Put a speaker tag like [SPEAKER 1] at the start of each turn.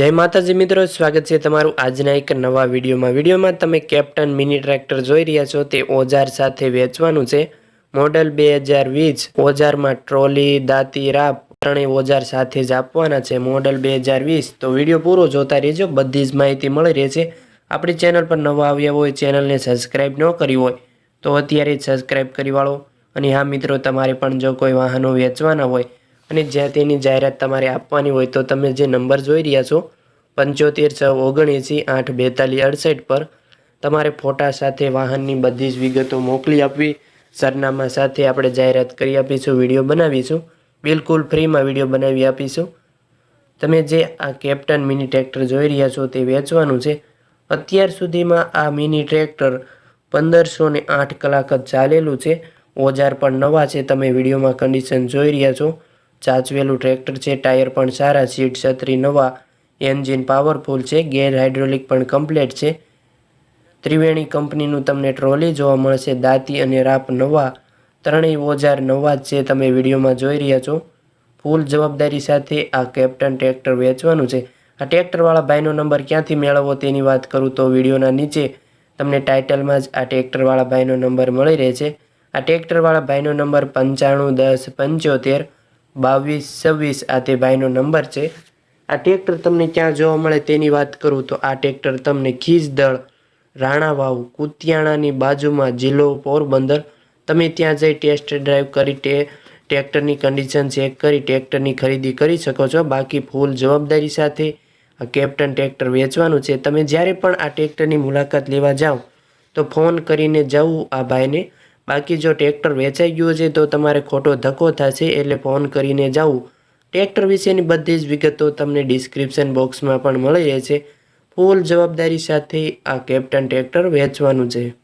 [SPEAKER 1] જય માતાજી મિત્રો, સ્વાગત છે તમારું આજના એક નવા વિડીયોમાં. વિડીયોમાં તમે કેપ્ટન મિની ટ્રેક્ટર જોઈ રહ્યા છો, તે ઓજાર સાથે વેચવાનું છે. મોડલ બે હજાર વીસ, ઓજારમાં ટ્રોલી, દાંતી, રાપ, ત્રણેય ઓજાર સાથે જ આપવાના છે. મોડલ બે હજાર વીસ, તો વીડિયો પૂરો જોતા રહેજો, બધી જ માહિતી મળી રહેશે. આપણી ચેનલ પર નવા આવ્યા હોય, ચેનલને સબસ્ક્રાઈબ ન કરી હોય, તો અત્યારે જ સબસ્ક્રાઈબ કરી વાળો. અને હા મિત્રો, તમારે પણ જો કોઈ વાહનો વેચવાના હોય અને જ્યાં તેની જાહેરાત તમારે આપવાની હોય તો તમે જે નંબર જોઈ રહ્યા છો, પંચોતેર છ ઓગણએંસી આઠ બેતાલીસ અડસઠ પર તમારે ફોટા સાથે વાહનની બધી જ વિગતો મોકલી આપવી. સરનામા સાથે આપણે જાહેરાત કરી આપીશું, વીડિયો બનાવીશું. બિલકુલ ફ્રીમાં વીડિયો બનાવી આપીશું. તમે જે આ કેપ્ટન મિની ટ્રેક્ટર જોઈ રહ્યા છો તે વેચવાનું છે. અત્યાર સુધીમાં આ મિની ટ્રેક્ટર પંદરસો ને આઠ કલાક જ ચાલેલું છે. ઓજાર પણ નવા છે, તમે વિડીયોમાં કન્ડિશન જોઈ રહ્યા છો. ચાચવેલું ટ્રેક્ટર છે, ટાયર પણ સારા, સીટ છત્રી નવા, એન્જિન પાવરફુલ છે, ગેર હાઇડ્રોલિક પણ કમ્પ્લેટ છે. ત્રિવેણી કંપનીનું તમને ટ્રોલી જોવા મળશે, દાંતી અને રાપ નવા, ત્રણેય ઓજાર નવા જ છે, તમે વિડીયોમાં જોઈ રહ્યા છો. ફૂલ જવાબદારી સાથે આ કેપ્ટન ટ્રેક્ટર વેચવાનું છે. આ ટ્રેક્ટરવાળા ભાઈનો નંબર ક્યાંથી મેળવવો તેની વાત કરું તો વિડીયોના નીચે તમને ટાઇટલમાં જ આ ટ્રેક્ટરવાળા ભાઈનો નંબર મળી રહે છે આ ટ્રેક્ટરવાળા ભાઈનો નંબર પંચાણું દસ પંચોતેર બાવીસ, છવ્વીસ, આ તે ભાઈનો નંબર છે. આ ટ્રેક્ટર તમને ક્યાં જોવા મળે તેની વાત કરું તો આ ટ્રેક્ટર તમને ખીજદળ, રાણાવાવ, કુતિયાણાની બાજુમાં જિલ્લો પોરબંદર. તમે ત્યાં જઈ ટેસ્ટ ડ્રાઈવ કરી ટે ટ્રેક્ટરની કન્ડિશન ચેક કરી, ટ્રેક્ટરની ખરીદી કરી શકો છો. બાકી ફૂલ જવાબદારી સાથે આ કેપ્ટન ટ્રેક્ટર વેચવાનું છે. તમે જ્યારે પણ આ ટ્રેક્ટરની મુલાકાત લેવા જાઓ, તો ફોન કરીને જવું આ ભાઈને. બાકી જો ટ્રેક્ટર વેચાઈ ગયું છે, તો તમારે ખોટો ધક્કો થશે, એટલે ફોન કરીને જવું ટ્રેક્ટર વિશેની બધી જ વિગતો તમને ડિસ્ક્રિપ્શન બોક્સમાં પણ મળી રહેશે. ફૂલ જવાબદારી સાથે આ કેપ્ટન ટ્રેક્ટર વેચવાનું છે.